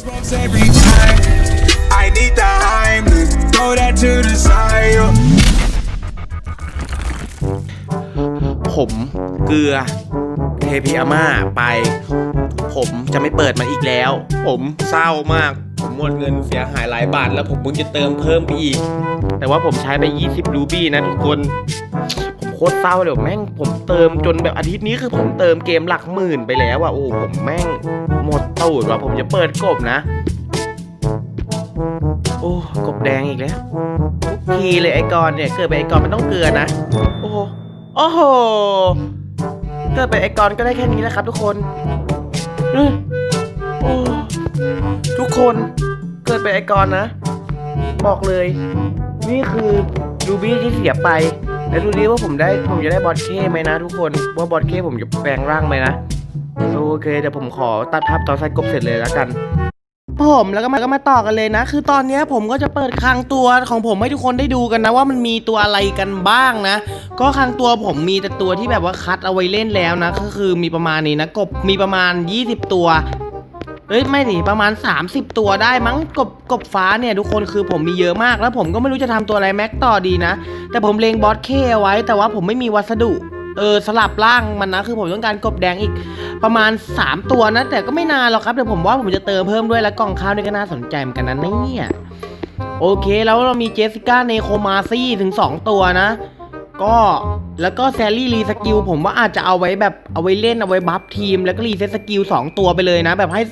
ผมเกลือเทพิอาม่าไป ผมจะไม่เปิดมันอีกแล้ว ผมเศร้ามาก ผมหมดเงินเสียหายหลายบาทแล้วผมเพิ่งจะเติมเพิ่มไปอีก แต่ว่าผมใช้ไป 20รูบี้นะทุกคน คตรเศร้าเลยแม่งผมเติมจนแบบอาทิตย์นี้คือผมเติมเกมหลักหมื่นไปแล้วอะโอ้ผมแม่งหมดตูดว่ะผมจะเปิดกบนะ โอ้กบแดงอีกแล้วทุกทีเลยไอ้กอนเนี่ยเกิดไปไอ้กอนมันต้องเกลือนะ โอ้โหโอ้โหเกิดเป็นไอคอนก็ได้แค่นี้แหละครับ ทุกคนโอ้ทุกคนเกิดเป็นไอคอนนะ บอกเลย นี่คือรูบี้ที่เสียไป แล้วดูดิว่าผมได้ผมจะได้บอสเคไหมนะทุกคนว่าบอสเคผมจะแปลงร่างไหมนะโอเคเดี๋ยวผมขอตัดภาพตอนใส่กบเสร็จเลยแล้วกัน ผมแล้วก็มาก็มาต่อกันเลยนะ คือตอนนี้ผมก็จะเปิดคลังตัวของผมให้ทุกคนได้ดูกันนะว่ามันมีตัวอะไรกันบ้างนะ ก็คลังตัวผมมีแต่ตัวที่แบบว่าคัดเอาไว้เล่นแล้วนะ ก็คือมีประมาณนี้นะกบมีประมาณ 20 ตัว เอ้ยไม่ดิประมาณ 30 ตัวได้มั้งกบกบฟ้าเนี่ยทุกคนคือผมมีเยอะมาก แล้วผมก็ไม่รู้จะทำตัวอะไรแม็กต่อดีนะ แต่ผมเลงบอสเคไว้ แต่ว่าผมไม่มีวัสดุเออสลับร่างมันนะคือผมต้องการกบแดงอีกประมาณ 3 ตัวนะแต่ก็ไม่นานหรอกครับเดี๋ยวผมว่าผมจะเติมเพิ่มด้วยแล้วกล่องข้าวนี่ก็น่าสนใจเหมือนกันนะเนี่ยโอเคแล้วเรามีเจสสิก้าเนโคมาซี่ถึง 2 ตัวนะ ก็แล้วก็แซลลี่รีสกิลผมว่าอาจจะเอาไว้แบบเอาไว้เล่นเอาไว้บัฟทีม แล้วก็รีเซ็ตสกิล2ตัวไปเลยนะ แบบให้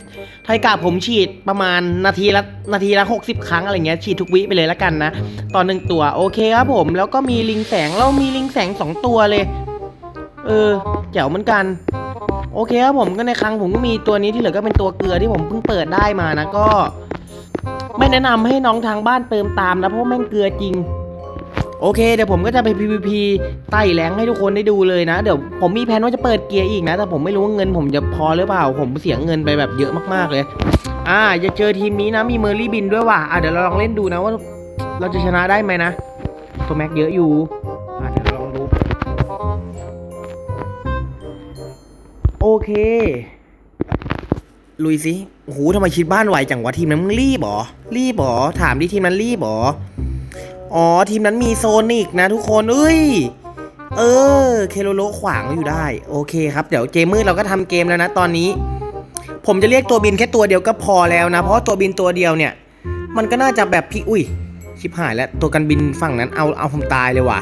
ไทกาผมฉีดประมาณนาทีละนาทีละ 60 ครั้งอะไรเงี้ยฉีดทุกวิไปเลยแล้วกันนะ ตอนหนึ่งตัวโอเคครับผมแล้วก็มีลิงแสงแล้วมีลิงแสง 2 ตัวเลย เออแจ๋วเหมือนกัน โอเคครับผมก็ในครั้งผมก็มีตัวนี้ที่เหลือก็เป็นตัวเกลือที่ผมเพิ่งเปิดได้มานะก็ ไม่แนะนำให้น้องทางบ้านเติมตามนะเพราะแม่งเกลือจริง โอเคเดี๋ยวผมก็จะไป PVP ไต่แรงให้ทุกคนได้ดูเลยนะ เดี๋ยวผมมีแผนว่าจะเปิดเกียร์อีกนะ แต่ผมไม่รู้ว่าเงินผมจะพอหรือเปล่า ผมเสียเงินไปแบบเยอะมากๆเลย อ่าจะเจอทีมนี้นะมีเมอร์รี่บินด้วยว่ะอะเดี๋ยวเราลองเล่นดูนะว่า เราจะชนะได้ไหมนะตัวแม็กเยอะอยู่อะเดี๋ยวลองดูโอเค ลุยสิโอ้โหทำไมชิดบ้านไวจังวะทีมนั้นมึงรีบเหรอรีบเหรอถามดิทีมนั้นรีบเหรอ อ๋อ ทีมนั้นมีโซนิกนะทุกคนเอ้ย เออ เคโลโลขวางอยู่ได้ โอเคครับ เดี๋ยวเจมืดเราก็ทำเกมแล้วนะตอนนี้ ผมจะเรียกตัวบินแค่ตัวเดียวก็พอแล้วนะ เพราะตัวบินตัวเดียวเนี่ย มันก็น่าจะแบบพี่อุ้ย ชิบหายแล้วตัวกันบินฝั่งนั้นเอาเอาผมตายเลยว่ะ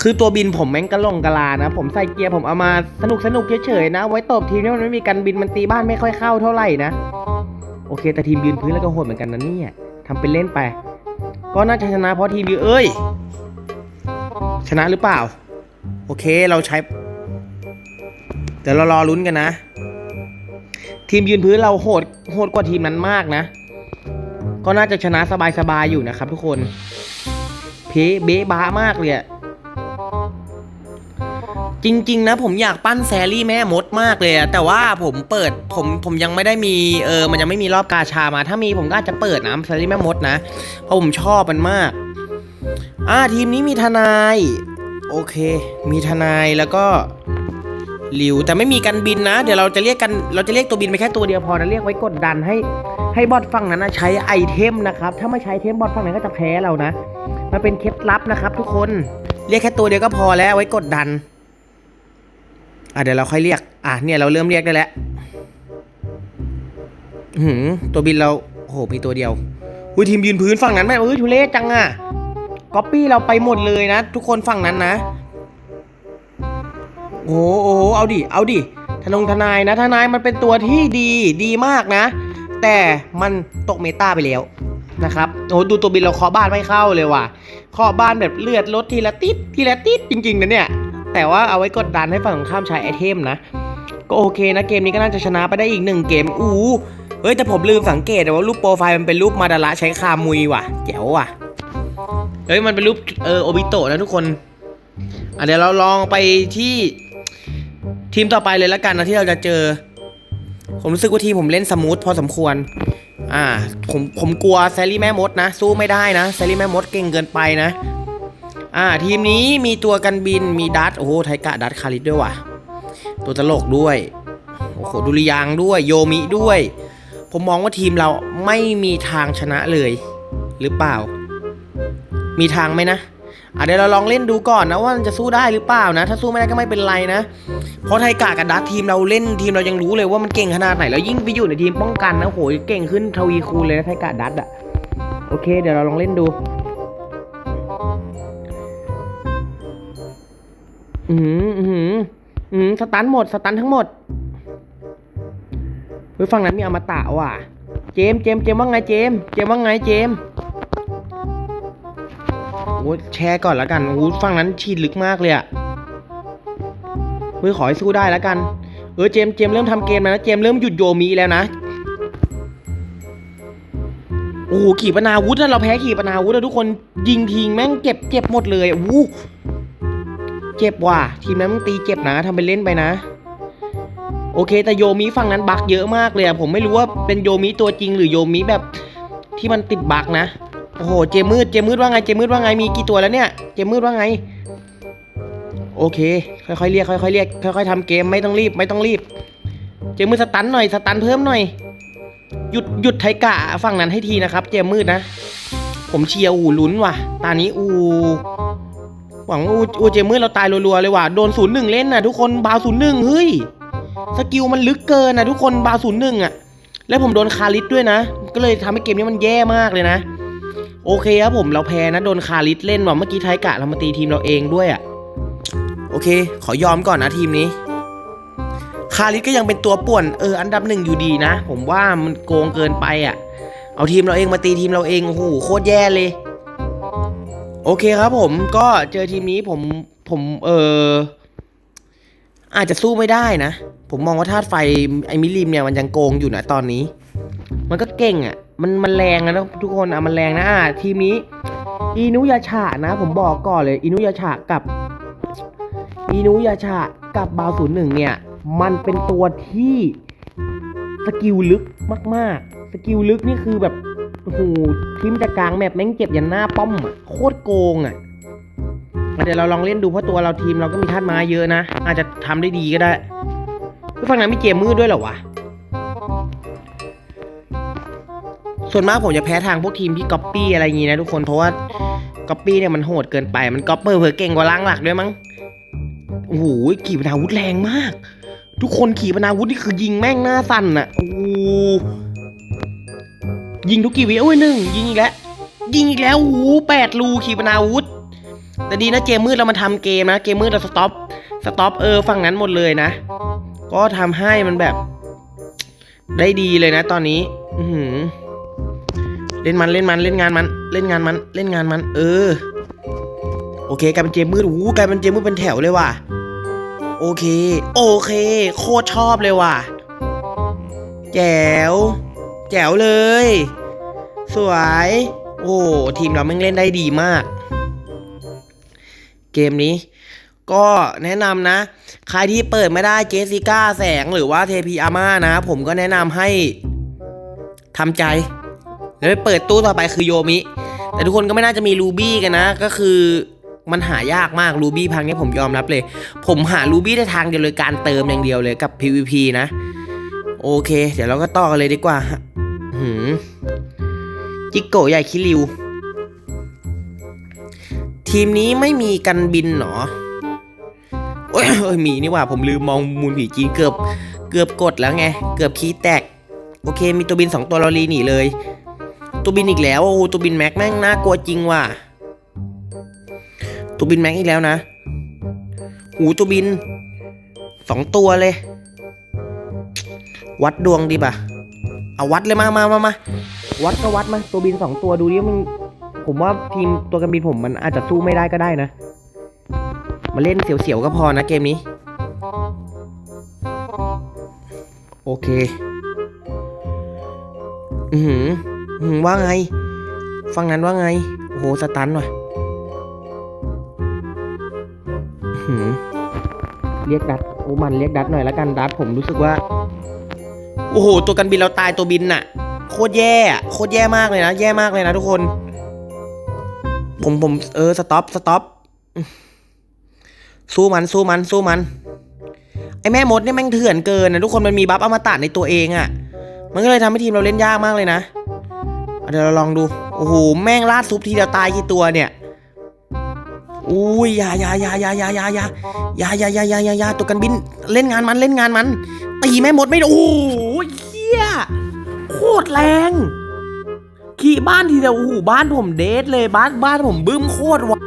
คือตัวบินผมแม่งกระลงกะลานะ ผมใส่เกียร์ผมเอามาสนุกสนุกเฉยๆนะ ไว้ตบทีมที่มันไม่มีการบินมันตีบ้านไม่ค่อยเข้าเท่าไหร่นะ โอเค แต่ทีมยืนพื้นแล้วก็โหดเหมือนกันนะเนี่ย ทำเป็นเล่นไป ก็น่าจะชนะเพราะทีมยืนเอ้ย ชนะหรือเปล่า โอเคเราใช้เดี๋ยวเรารอลุ้นกันนะ ทีมยืนพื้นเราโหดโหดกว่าทีมนั้นมากนะ ก็น่าจะชนะสบายๆอยู่นะครับทุกคน เพเบ๊บ้ามากเลยอะ จริง ๆ นะผมอยากปั้นแซรี่แม่มดมากเลยอะแต่ว่าผมเปิดผมผมยังไม่ได้มีเออมันยังไม่มีรอบกาชามา ถ้ามีผมก็อาจจะเปิดนะแซรี่แม่มดนะเพราะผมชอบมันมาก อ่าทีมนี้มีทนาย โอเค มีทนายแล้วก็ลิวแต่ไม่มีกันบินนะ เดี๋ยวเราจะเรียกกันเราจะเรียกตัวบินไปแค่ตัวเดียวพอนะเรียกไว้กดดันให้ให้บอทฝั่งนั้นนะใช้ไอเทมนะครับถ้าไม่ใช้เทมบอทฝั่งนั้นก็จะแพ้เรานะ มันเป็นเคล็ดลับนะครับ ทุกคนเรียกแค่ตัวเดียวก็พอแล้วไว้กดดัน อะเดี๋ยวเราค่อยเรียก อะเนี่ยเราเริ่มเรียกได้แล้วหือตัวบินเราโอ้โหมีตัวเดียวอุ้ยทีมยืนพื้นฝั่งนั้นแม่เอ้ยทุเรศจังอะก๊อปปี้เราไปหมดเลยนะ ทุกคนฝั่งนั้นนะโอ้โหเอาดิเอาดิทนงทนายนะทนายมันเป็นตัวที่ดีดีมากนะ แต่มันตกเมตาไปแล้วนะครับโอ้ดูตัวบินเราเคาะบ้านไม่เข้าเลยว่ะเคาะบ้านแบบเลือดลดทีละติดทีละติดจริงๆนะเนี่ย แต่ว่าเอาไว้กดดันให้ฝั่งข้ามใช้ไอเทมนะ ก็โอเคนะเกมนี้ก็น่าจะชนะไปได้อีกหนึ่งเกม อู้เฮ้ยแต่ผมลืมสังเกตว่ารูปโปรไฟล์มันเป็นรูปมาดาระใช้คามุยว่ะแจ๋วว่ะเฮ้ยมันเป็นรูปเออโอบิโตะนะทุกคนอะเดี๋ยวเราลองไปที่ทีมต่อไปเลยละกันนะที่เราจะเจอ ผมรู้สึกว่าทีมผมเล่นสมูทพอสมควร อ่าผมผมกลัวแซลลี่แม่มดนะ สู้ไม่ได้นะแซลลี่แม่มดเก่งเกินไปนะ อ่าทีมนี้มีตัวกันบินมีดัตโอ้โหไทกะดัตคาริสด้วยว่ะ ตัวตลกด้วยโอ้โหดุริยางด้วยโยมิด้วย ผมมองว่าทีมเราไม่มีทางชนะเลย หรือเปล่า มีทางไหมนะอะเดี๋ยวเราลองเล่นดูก่อนนะว่ามันจะสู้ได้หรือเปล่านะ ถ้าสู้ไม่ได้ก็ไม่เป็นไรนะ เพราะไทกากับดัตทีมเราเล่นทีมเรายังรู้เลยว่ามันเก่งขนาดไหนแล้วยิ่งไปอยู่ในทีมป้องกันนะโอ้โหเก่งขึ้นทวีคูณเลยนะไทกาดัตอะโอเค เดี๋ยวเราลองเล่นดู อืมอืมอืมสตันหมด สตันทั้งหมดเฮ้ยฝั่งนั้นมีอมตะว่ะ เจมส์เจมส์เจมส์ว่าไงเจมส์เจมส์ว่าไงเจมส์โอ้แชร์ก่อนแล้วกันโอ้ฝั่งนั้นฉีดลึกมากเลยอะเฮ้ยขอให้สู้ได้แล้วกัน เออเจมส์เจมส์เริ่มทำเกมแล้วนะเจมส์เริ่มหยุดโยมีแล้วนะโอ้โหขีปนาวุธนะเราแพ้ขีปนาวุธนะทุกคนยิงทิ้งแม่งเจ็บเจ็บหมดเลยอะวู้ เจ็บว่ะ ทีมนั้นมึงตีเจ็บนะทำไปเล่นไปนะ โอเค แต่โยมิฝั่งนั้นบักเยอะมากเลยอะผมไม่รู้ว่าเป็นโยมิตัวจริงหรือโยมิแบบที่มันติดบักนะ โอ้โห เจมืด เจมืดว่าไง เจมืดว่าไง มีกี่ตัวแล้วเนี่ย เจมืดว่าไง โอเค ค่อยๆเรียก ค่อยๆเรียก ค่อยๆทำเกม ไม่ต้องรีบ ไม่ต้องรีบ เจมืดสตันหน่อย สตันเพิ่มหน่อย หยุด หยุดไทกะฝั่งนั้นให้ทีนะครับ เจมืดนะ ผมเชียร์อูลุ้นว่ะ ตานี้อู หวังอูอูเจมืดเราตายรัวๆเลยว่ะโดนศูนย์หนึ่งเล่นนะทุกคนบาวศูนย์หนึ่งเฮ้ยสกิลมันลึกเกินนะทุกคนบาวศูนย์หนึ่งอะแล้วผมโดนคาริสด้วยนะ ก็เลยทำให้เกมนี้มันแย่มากเลยนะ โอเคครับผมเราแพ้นะโดนคาริสเล่นว่ะเมื่อกี้ไทยกะเรามาตีทีมเราเองด้วยอะโอเค ขอยอมก่อนนะทีมนี้ คาริสก็ยังเป็นตัวป่วนเอออันดับหนึ่งอยู่ดีนะ ผมว่ามันโกงเกินไปอะ เอาทีมเราเองมาตีทีมเราเองโอ้โหโคตรแย่เลย โอเคครับผมก็เจอทีมนี้ผมผมเอออาจจะสู้ไม่ได้นะ ผมมองว่าธาตุไฟไอมิลิมเนี่ยมันยังโกงอยู่นะตอนนี้ มันก็เก่งอะ่ะ มันมันแรงนะทุกคนอะมันแรงนะอะทีมนี้อินุยาชะนะ ผมบอกก่อนเลยอินุยาชะกับอินุยาชะกับบาวศูนย์หนึ่งเนี่ย มันเป็นตัวที่สกิลลึกมาก ๆ สกิลลึกนี่คือแบบ โอ้โหทีมจากกลางแมปแม่งเก็บยันหน้าป้อมอะโคตรโกงอะเดี๋ยวเราลองเล่นดูเพราะตัวเราทีมเราก็มีธาตุไม้เยอะนะ อาจจะทำได้ดีก็ได้ผู้ฟังนั้นมีเกมมืดด้วยเหรอวะ ส่วนมากผมจะแพ้ทางพวกทีมที่ก๊อปปี้อะไรอย่างงี้นะทุกคนเพราะว่าก๊อปปี้เนี่ยมันโหดเกินไปมันก๊อปเปอร์เพอเก่งกว่าล้างหลักด้วยมั้งโอ้โหขี่ปนาวุธแรงมาก ทุกคนขี่ปนาวุธนี่คือยิงแม่งหน้าสั่นอะโอ้ ยิงทุกกี่วิโอ้ยหนึ่งยิงอีกแล้วยิงอีกแล้วโอ้โหแปดรูขีปนาวุธ แต่ดีนะเกมมืดเรามาทำเกมนะ เกมมืดเราสต็อปสต็อปเออฝั่งนั้นหมดเลยนะ ก็ทำให้มันแบบ ได้ดีเลยนะ ตอนนี้ อืเล่นมันเล่นมันเล่นงานมัน เล่นงานมันเล่นงานมัน เออ โอเคกลายเป็นเกมมืดโอ้กลายเป็นเกมมืดเป็นแถวเลยว่ะโอเค โอเค โคตรชอบเลยว่ะแจ๋ว แจ๋วเลย สวย โอ้ทีมเราแม่งเล่นได้ดีมาก เกมนี้ ก็แนะนำนะ ใครที่เปิดไม่ได้เจสสิก้าแสงหรือว่าเทพีอาม่านะ ผมก็แนะนำให้ทำใจ แล้วไปเปิดตู้ต่อไปคือโยมิ แต่ทุกคนก็ไม่น่าจะมีรูบี้กันนะ ก็คือมันหายากมากรูบี้พังนี้ผมยอมรับเลย ผมหารูบี้ได้ทางเดียวเลยการเติมอย่างเดียวเลยกับ PVP นะ โอเค เดี๋ยวเราก็ต่อกันเลยดีกว่า หืจิกโกใหญ่คิริว ทีมนี้ไม่มีกันบินเหรอโอ้ยเอ้ยมีนี่ว่าผมลืมมองมูลผีจีนเกือบเกือบกดแล้วไง เกือบคีแตก โอเค มีตัวบินสองตัวเราลีหนีเลย ตัวบินอีกแล้วโอ้ตัวบินแม็กแม่งน่ากลัวจริงว่ะตัวบินแม็กอีกแล้วนะหูตัวบินสองตัวเลย วัดดวงดีป่ะ เอาวัดเลยมามามามาวัดก็วัดมาตัวบินสองตัวดูดิมันผมว่าทีมตัวกันบินผมมันอาจจะสู้ไม่ได้ก็ได้นะ มาเล่นเสียวๆก็พอนะเกมนี้ โอเค อือหือหือว่าไง ฟังนั้นว่าไงโอ้โหสตันว่ะอื้อหือเรียกดัดโอ้มันเรียกดัดหน่อยแล้วกันดัดผมรู้สึกว่า โอ้โห ตัวกันบินเราตายตัวบินน่ะ โคตรแย่โคตรแย่มากเลยนะ แย่มากเลยนะทุกคน ผมผมเออสต็อปสต็อปสู้มันสู้มันสู้มัน ไอแม่มดเนี่ยแม่งเถื่อนเกินนะทุกคนมันมีบัฟอมตะในตัวเองอะ่ะ มันก็เลยทำให้ทีมเราเล่นยากมากเลยนะ เดี๋ยวเราลองดู โอ้โหแม่งลาดซุปทีเดียวตายกี่ตัวเนี่ยอุ้ยยายายายายายายายายายายายายาตัวกันบินเล่นงานมันเล่นงานมัน ตีแม่มดไม่โอ้โหเฮียโคตรแรง ขี่บ้านทีเดียวโอ้โหบ้านผมเดทเลยบ้านบ้านผมบึ้มโคตรวะ